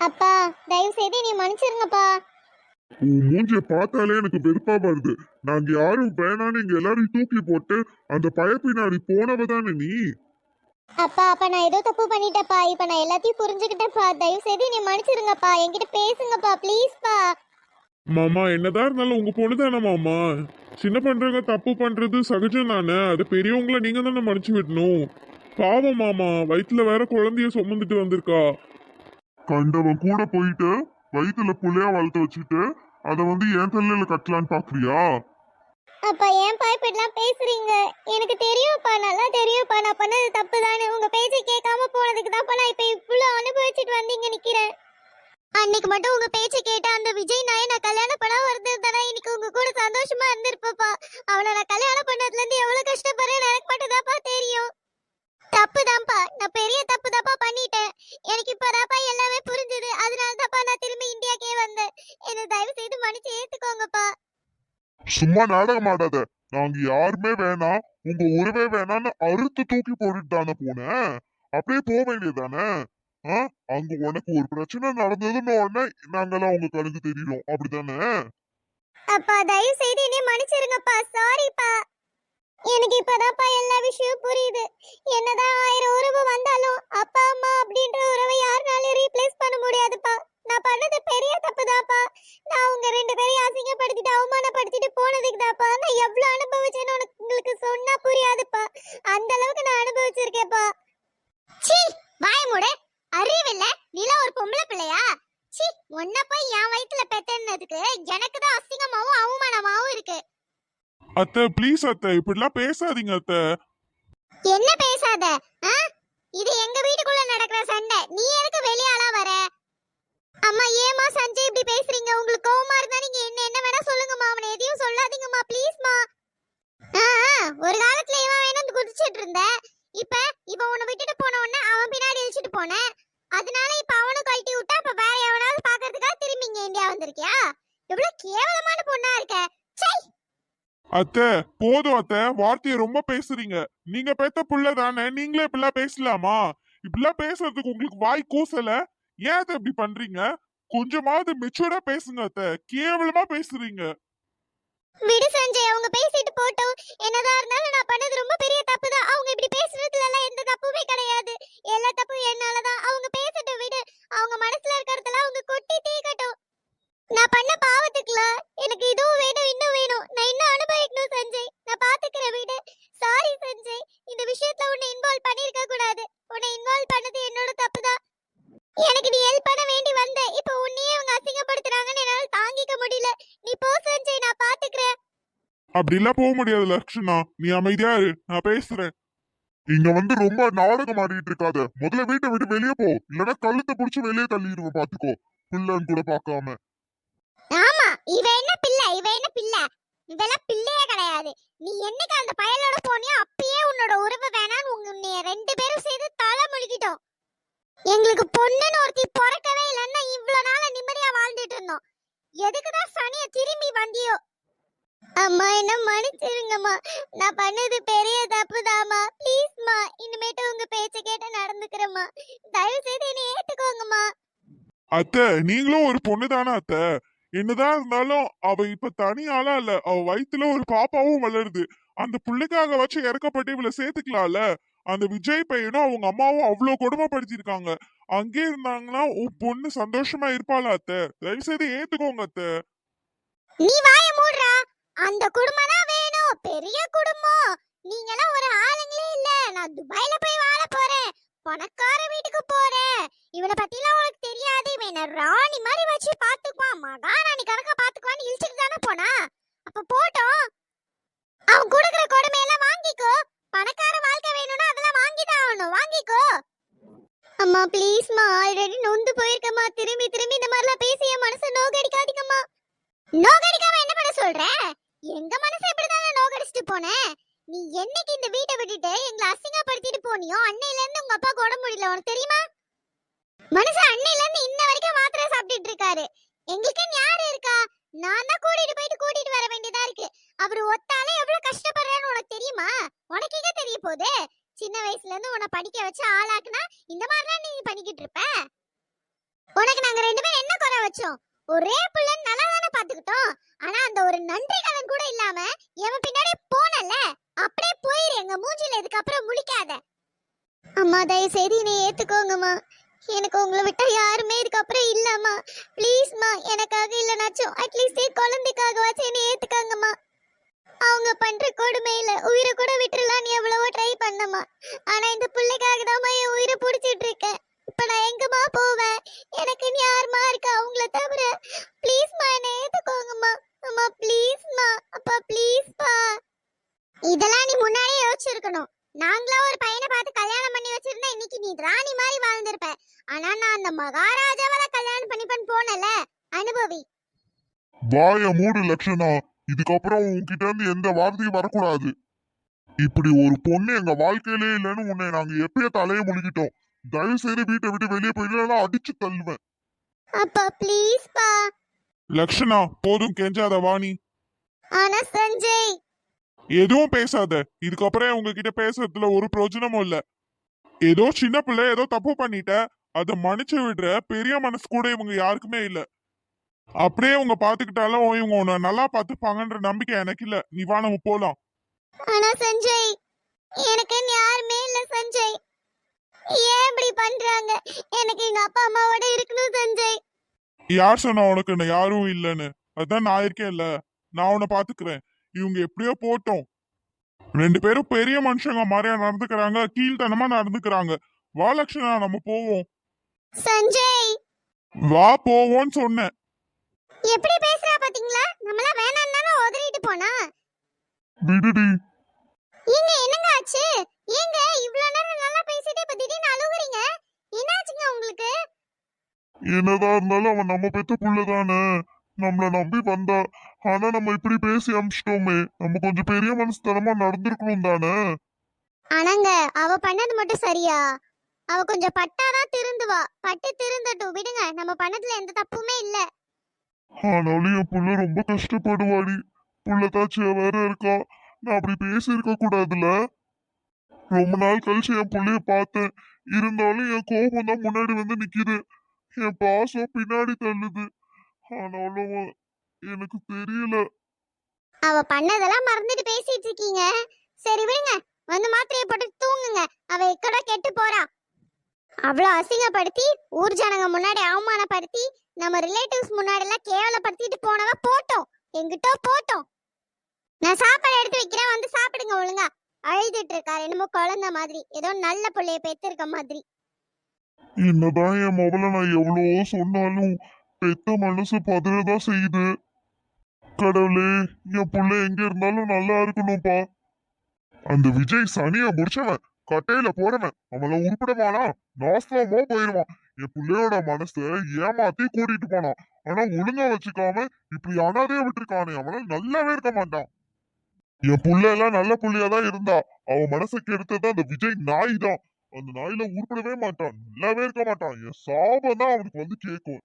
அப்பா தயவு செய்து நீ மன்னிச்சிருங்கப்பா. உன் மூஞ்சிய பார்த்தாலே எனக்கு வெறுப்பா வருது. நாங்க யாரும் வேணான்னு இங்க எல்லாரையும் தூக்கி போட்டு அந்த பய பின்னாடி போனவ தானே நீ? அப்பா அப்பா நான் ஏதோ தப்பு பண்ணிட்டேப்பா இப்போ நான் எல்லாத்தையும் புரிஞ்சுக்கிட்டேன்ப்பா. தயவு செய்து நீ மன்னிச்சிருங்கப்பா. என்கிட்ட பேசுங்கப்பா ப்ளீஸ்ப்பா மாமா என்னதான் இருந்தாலும் உங்க பொண்ணு தானே மாமா? சின்ன பண்றவங்க தப்பு பண்றது சகஜம் தானே? அது பெரியவங்கள நீங்க தானே மன்னிச்சு விடணும். பாவம் மாமா வயித்துல வேற குழந்தைய சுமந்துட்டு வந்திருக்கா. கண்டவன் கூட போயிட்டு வயித்துல புள்ளையா வளர்த்து வச்சுட்டு அதை வந்து என் தலையில கட்டலான்னு பாக்குறியா? அப்பா ஏன்பா இப்படிலாம் பேசுறீங்க? எனக்கு தெரியும்ப்பா நல்லா தெரியும்ப்பா. நான் பண்ணது தப்பு தானே உங்க பேச்சை கேட்காம போனதுக்கு தான்ப்பா நான் இப்போ இவ்வளோ அனுபவிச்சுட்டு வந்தீங்க நிக்கிறேன். அன்னைக்கு மட்டும் உங்க பேச்சை கேட்ட அந்த விஜய் நாயை ஏத்துக்கோங்கப்பா சும்மா நாடகம் ஆடாத. நாங்க யாருமே வேணாம் உங்க உறவே வேணாம்னு அறுத்து தூக்கி போட்டுட்டு தானே போனேன் அப்படியே போக வேண்டியதானே அங்க உனக்கு ஒரு பிரச்சனை நடந்ததுன்னு உடனே நாங்கெல்லாம் உங்க கணக்கு தெரியும். அப்படிதானே அப்பா தயவு செய்து என்னை மன்னிச்சிருங்கப்பா. சாரிப்பா எனக்கு இப்பதான்ப்பா எல்லா விஷயம் புரியுது. என்னதான் ஆயிரம் உறவு வந்தாலும் அப்பா அம்மா அப்படின்ற உறவை யாருனாலும் ரீப்ளேஸ் பண்ண முடியாதுப்பா. நான் பண்ணது பெரிய தப்புதாப்பா. நான் உங்க ரெண்டு பேரையும் அசிங்கப்படுத்திட்டு அவமானப்படுத்திட்டு போனதுக்கு தாப்பா நான் எவ்வளவு அனுபவிச்சேன்னு உனக்கு உங்களுக்கு சொன்னா புரியாதுப்பா. அந்த அளவுக்கு நான் அனுபவிச்சிருக்கேன்ப்பா. சீ வாய் மூடு. அறிவில்ல? நீல ஒரு பொம்பளை பிள்ளையா? சீ உன்ன போய் என் வயித்துல பெத்தனதுக்கு எனக்கு தான் அசிங்கமாவும் அவமானமாவும் இருக்கு. அத்தை ப்ளீஸ் அத்தை இப்படிலாம் பேசாதீங்க அத்தை. என்ன பேசாத? இது எங்க வீட்டுக்குள்ள நடக்கிற சண்டை. நீ எதுக்கு வெளியாளா வர? அம்மா ஏமா சஞ்சய் இப்படி பேசுறீங்க? உங்களுக்கு கோவமா இருந்தா நீங்க என்ன என்ன வேணா சொல்லுங்கம்மா. அவனை எதையும் சொல்லாதீங்கம்மா ப்ளீஸ்மா ஒரு காலத்துல இவன் வேணும் குதிச்சிட்டு இருந்த? இப்ப இவன் உன்னை விட்டுட்டு போன உடனே அவன் பின்னாடி இழிச்சிட்டு போனேன் அதனால இப்ப அவனை கழட்டி விட்டா இப்ப வேற எவனாவது பாக்குறதுக்காக திரும்பி இங்க இந்தியா வந்திருக்கியா? எவ்வளவு கேவலமான பொண்ணா இருக்க. சை அத்தை போதும் அத்தை. வார்த்தையை ரொம்ப பேசுறீங்க. நீங்க பேத்த புள்ள தானே. நீங்களே இப்படிலாம் பேசலாமா? இப்படிலாம் பேசுறதுக்கு உங்களுக்கு வாய் கூசல? ஏன் அதை இப்படி பண்றீங்க? கொஞ்சமாவது மெச்சூர்டா பேசுங்க அத்த. கேவலமா பேசுறீங்க. விடு சஞ்சய் அவங்க பேசிட்டு போட்டோம். என்னதா இருந்தாலும் நான் பண்ணது ரொம்ப பெரிய தப்பு தான் அவங்க இப்படி அப்படிலாம் போக முடியாது லக்ஷனா. நீ அமைதியா இரு நான் பேசுறேன். இங்க வந்து ரொம்ப நாடகம் ஆடிட்டு இருக்காத. முதல்ல வீட்டை விட்டு வெளியே போ. இல்லைன்னா கழுத்தை புடிச்சு வெளியே தள்ளிடுவேன் பாத்துக்கோ பிள்ளைன்னு கூட பாக்காம ஆமா இவ என்ன பிள்ளை? இவ என்ன பிள்ளை? இவெல்லாம் பிள்ளையே கிடையாது. நீ என்னைக்கு அந்த பயலோட போனியோ அப்பயே உன்னோட உறவு வேணான்னு உங்க உன்னைய ரெண்டு பேரும் சேர்ந்து தலை முழுகிட்டோம். எங்களுக்கு பொண்ணுன்னு ஒருத்தி பிறக்கவே இல்லைன்னா இவ்வளவு நாள நிம்மதியா வாழ்ந்துட்டு இருந்தோம். எதுக்குதான் சனிய திரும்பி வந்தியோ? அம்மா என்ன மன்னிச்சிருங்கம்மா. நான் பண்ணது பெரிய தப்புதாம்மா. ப்ளீஸ்மா இனிமேட்டு உங்க பேச்ச கேட்டு நடந்துக்கிறேம்மா. தயவு செய்து என்னை ஏத்துக்கோங்கம்மா. அத்தை நீங்களும் ஒரு பொண்ணு தானே அத்தை? என்னதான் இருந்தாலும் அவ இப்ப தனி ஆளா இல்ல. அவ வயித்துல ஒரு பாப்பாவும் வளருது. அந்த புள்ளைக்காக வச்சு இறக்கப்பட்டு இவளை சேர்த்துக்கலாம்ல? அந்த விஜய் பையனும் அவங்க அம்மாவும் அவ்வளவு கொடுமைப்படுத்திருக்காங்க அங்கே இருந்தாங்கன்னா உன் பொண்ணு சந்தோஷமா இருப்பாளா அத்தை? தயவு செய்து ஏத்துக்கோங்க அத்தை. நீ வாய மூடுறா. அந்த குடும்பம் தான் வேணும். பெரிய குடும்பம். நீங்களாம் ஒரு ஆளுங்களே இல்ல. நான் துபாயில போய் வாழ போறேன். பணக்கார வீட்டுக்கு போறேன். இவனை பத்திலாம் உனக்கு தெரியாது. இவன் என்ன ராணி மாதிரி வச்சு பாத்துக்குவான். மகாராணி கணக்கா பாத்துக்குவான்னு இழிச்சுட்டு தானே போனா? அப்ப போட்டோம். அவன் கொடுக்குற கொடுமையெல்லாம் வாங்கிக்கோ. பணக்கார வாழ்க்கை வேணும்னா அதெல்லாம் வாங்கிதான் ஆகணும். வாங்கிக்கோ. அம்மா ப்ளீஸ்மா ஆல்ரெடி நொந்து போயிருக்கம்மா. திரும்பி திரும்பி இந்த மாதிரிலாம் பேசி என் மனசை நோகடிக்காதீங்கம்மா நோகடிக்காம என்ன பண்ண சொல்ற எங்க மனசு இப்படிதானே நோகடிச்சிட்டு போனேன் நீ என்னைக்கு இந்த வீட்டை விட்டுட்டு எங்களை அசிங்கப்படுத்திட்டு போனியோ அன்னையில இருந்து உங்க அப்பா உடம்பு முடியல உனக்கு தெரியுமா மனுஷன் அன்னையில இருந்து இன்ன வரைக்கும் மாத்திரை சாப்பிட்டுட்டு இருக்காரு எங்களுக்குன்னு யாரு இருக்கா நான் தான் கூட்டிட்டு போயிட்டு கூட்டிட்டு வர வேண்டியதா இருக்கு அவர் ஒத்தாலே எவ்வளவு கஷ்டப்படுறான்னு உனக்கு தெரியுமா? உனக்கு எங்க தெரிய போகுது? சின்ன வயசுல இருந்து உன்னை படிக்க வச்சு ஆளாக்குனா இந்த மாதிரிலாம் நீ பண்ணிக்கிட்டு இருப்ப? உனக்கு நாங்க ரெண்டுமே என்ன குறை வச்சோம்? ஒரே பிள்ளைன்னு நல்லா தானே பாத்துக்கிட்டோம். ஆனா அந்த ஒரு நன்றி கடன் கூட இல்லாம எவன் பின்னாடி போனல. அப்படியே போயிரு எங்க மூஞ்சில இதுக்கப்புறம் முழிக்காத. அம்மா தயவு செய்து என்னை ஏத்துக்கோங்கம்மா. எனக்கு உங்களை விட்டா யாருமே இதுக்கப்புறம் இல்லம்மா. ப்ளீஸ்மா எனக்காக இல்லைனாச்சும் அட்லீஸ்ட் என் குழந்தைக்காகவாச்சும் என்னை ஏத்துக்க இல்ல உயிரை கூட விட்டுறலான்னு எவ்வளவோ ட்ரை பண்ணமா ஆனா இந்த பிள்ளைக்காக தான் என் உயிரை புடிச்சிட்டு இருக்கேன். இப்ப நான் எங்கம்மா போவேன்? எனக்கு நீ யாருமா இருக்கா? அவங்கள தவிர ப்ளீஸ்மா என்னை ஏத்துக்கோங்கம்மா. அம்மா ப்ளீஸ்மா அப்பா ப்ளீஸ்ப்பா இதெல்லாம் நீ முன்னாடியே யோசிச்சிருக்கணும். நாங்களா ஒரு பையனை பார்த்து கல்யாணம் பண்ணி வச்சிருந்தா இன்னைக்கு நீ ராணி மாதிரி வாழ்ந்திருப்ப. ஆனா நான் அந்த மகாராஜாவை கல்யாணம் கல்யாணம் பண்ணிப்பேன்னு போனல அனுபவி. வாய மூடு லட்சணா இதுக்கப்புறம் உன்கிட்ட இருந்து எந்த வார்த்தையும் வரக்கூடாது. இப்படி ஒரு பொண்ணு எங்க வாழ்க்கையிலே இல்லைன்னு உன்னை நாங்க எப்பயே தலையை முழுகிட்டோம். தயவு செய்து வீட்டை விட்டு வெளியே போயிடலாம் அடிச்சு தள்ளுவேன். அப்பா ப்ளீஸ்ப்பா லக்ஷனா போதும் கெஞ்சாத வாணி ஆனா சஞ்சய். எதுவும் பேசாத. இதுக்கப்புறம் உங்ககிட்ட பேசுறதுல ஒரு பிரயோஜனமும் இல்ல. ஏதோ சின்ன பிள்ளை ஏதோ தப்பு பண்ணிட்ட. அதை மன்னிச்சு விடுற பெரிய மனசு கூட இவங்க யாருக்குமே இல்ல. அப்படியே இவங்க பாத்துக்கிட்டாலும் இவங்க உன்னை நல்லா பாத்துப்பாங்கன்ற நம்பிக்கை எனக்கு இல்ல. நீ வா நம்ம போலாம். ஆனா சஞ்சய் எனக்கு யாருமே இல்ல சஞ்சய். ஏன் இப்படி பண்றாங்க? எனக்கு எங்க அப்பா அம்மாவோட இருக்கணும் சஞ்சய். யார் சொன்னா உனக்கு நான் யாரும் இல்லைன்னு. அதான் நான் இருக்கேன்ல. நான் உன்னை பாத்துக்கிறேன். இவங்க எப்படியோ போட்டோம். ரெண்டு பேரும் பெரிய மனுஷங்க மாதிரியா நடந்துக்கிறாங்க. கீழ்த்தனமா நடந்துக்கிறாங்க. வா லட்சணா நம்ம போவோம். சஞ்சய். வா போவோம்னு சொன்னேன். எப்படி பேசுறா பாத்தீங்களா? நம்மள வேணாம் தானே உதறிட்டு போனா? விடுடி ஏங்க என்னங்க ஆச்சு? ஏங்க இவ்வளவு நேரம் நல்லா பேசிட்டு இப்ப திடீர்னு அழுகுறீங்க? என்னாச்சுங்க உங்களுக்கு? என்னதான் இருந்தாலும் அவன் நம்ம பெத்த புள்ள தானே. நம்மள நம்பி வந்தா. ஆனா நம்ம இப்படி பேசி அமிச்சிட்டோமே. நம்ம கொஞ்சம் பெரிய மனசுத்தனமா நடந்திருக்கணும் தானே. ஆனாங்க அவ பண்ணது மட்டும் சரியா? அவ கொஞ்சம் பட்டாதான் திருந்துவா. பட்டு திருந்தட்டும். விடுங்க நம்ம பண்ணதுல எந்த தப்புமே இல்ல. ஆனாலும் என் புள்ள ரொம்ப கஷ்டப்படுவாடி. புள்ளதாச்சியா வேற இருக்கா. நான் அப்படி பேசியிருக்க கூடாதுல ரொம்ப நாள் கழிச்சு என் புள்ளைய பார்த்தேன். இருந்தாலும் என் கோபம் தான் முன்னாடி வந்து நிக்குது. என் பாசம் பின்னாடி தள்ளுது. ஆனாலும் எனக்கு தெரியல. அவ பண்ணதெல்லாம் மறந்துட்டு பேசிட்டு இருக்கீங்க. சரி விடுங்க. வந்து மாத்திரையை போட்டு தூங்குங்க. அவ எக்கட கெட்டு போறா. அவ்வளோ அசிங்கப்படுத்தி ஊர் ஜனங்க முன்னாடி அவமானப்படுத்தி நம்ம ரிலேட்டிவ்ஸ் முன்னாடி எல்லாம் கேவலப்படுத்திட்டு போனவ போட்டோம். எங்கிட்ட போட்டோம். நான் சாப்பாடு எடுத்து வைக்கிறேன் வந்து சாப்பிடுங்க ஒழுங்கா. அழுதுட்டு இருக்காரு என்னமோ குழந்தை மாதிரி. ஏதோ நல்ல பிள்ளைய பெத்திருக்க மாதிரி. என்னதான் என் மொபைல நான் எவ்வளவோ சொன்னாலும் பெத்த மனசு பதறதான் செய்யுது. கடவுளே என் புள்ள எங்க இருந்தாலும் நல்லா இருக்கணும்ப்பா. அந்த விஜய் சனிய முடிச்சவன் கட்டையில போறவன். அவள உருப்பிடமானா நாசமா போயிருவான். என் பிள்ளையோட மனசை ஏமாத்தி கூட்டிட்டு போனான். ஆனா ஒழுங்கா வச்சுக்காம இப்படி அனாதையா விட்டுருக்கானே. அவன நல்லாவே இருக்க மாட்டான். என் புள்ள எல்லாம் நல்ல புள்ளையா தான் இருந்தா. அவன் மனசை கெடுத்தது அந்த விஜய் நாய் தான். அந்த நாயில உருப்படவே மாட்டான். நல்லாவே இருக்க மாட்டான். என் சாபம் தான் அவனுக்கு வந்து கேட்கும்.